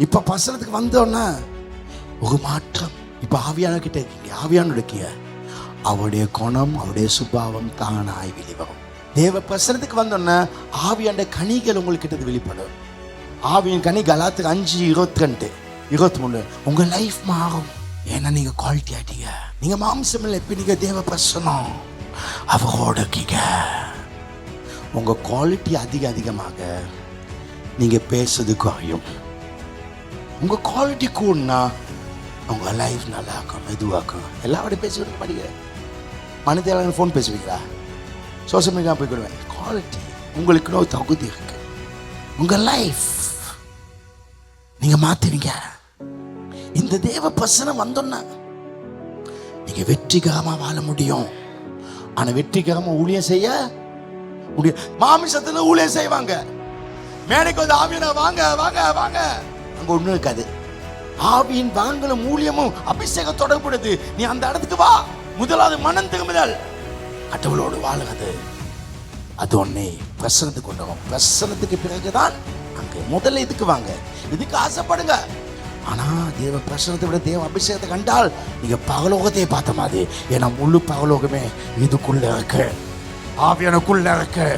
இப்ப பசனத்துக்கு வந்தோன்னா ஒரு மாற்றம். இப்ப ஆவியான கிட்ட இருக்கீங்க. ஆவியான இருக்கீங்க. அவருடைய குணம் அவருடைய சுபாவம் தானாய் வெளிவரும். தேவ பிரசனத்துக்கு வந்தோன்னா ஆவியாண்ட கனிகள் உங்கள்கிட்ட வெளிப்படும். ஆவியின் கனி கலாத்துக்கு அஞ்சு இருபத்தி ரெண்டு இருபத்தி மூணு உங்க லைஃப் மாறும். ஏன்னா நீங்க குவாலிட்டி ஆட்டீங்க நீங்க மாம்சம் இல்லை. எப்படி நீங்க தேவ பிரசனம் அவரோட இருக்கீங்க. உங்க குவாலிட்டி அதிக அதிகமாக நீங்க பேசுறது குறையும் உங்கள் குவாலிட்டி கூடனா உங்கள் லைஃப் நல்லா இருக்கும். மெதுவாக்கும் எல்லாரோட பேசிக்கிட்டு படிக்கிறேன் மனித ஃபோன் பேசுவீங்களா? சோசியல் மீடியா போய்க்கிடுவேன் குவாலிட்டி உங்களுக்கு ஒரு தகுதி இருக்கு. உங்கள் லைஃப் நீங்கள் மாற்றுவீங்க இந்த தேவ பிரசனை வந்தோன்னா நீங்கள் வெற்றிகரமாக வாழ முடியும். ஆனால் வெற்றிகரமாக ஊழியம் செய்ய முடியும் மாமிசத்தில் ஊழியம் செய்வாங்க. மேடைக்கு வந்து ஆவியனா வாங்க வாங்க வாங்க. அங்கே ஒன்றும் இருக்காது. ஆவியின் வாங்கலும் ஊழியமும் அபிஷேகம் தொடர்புடையது. நீ அந்த இடத்துக்கு வா. முதலாவது மனம் திரும்புதல். கடவுளோடு வாழுகிறது அது ஒன்னே பிரசனத்துக்கு கொண்டு பிரசனத்துக்கு பிறகுதான் அங்கே முதல்ல இதுக்கு வாங்க. இதுக்கு ஆசைப்படுங்க. ஆனா தேவ பிரசனத்தை விட தேவ அபிஷேகத்தை கண்டால் நீங்க பகலோகத்தையே பார்த்த மாதிரி. ஏன்னா முழு பகலோகமே இதுக்குள்ள இருக்கு. ஆவியனுக்குள்ளே இருக்கு.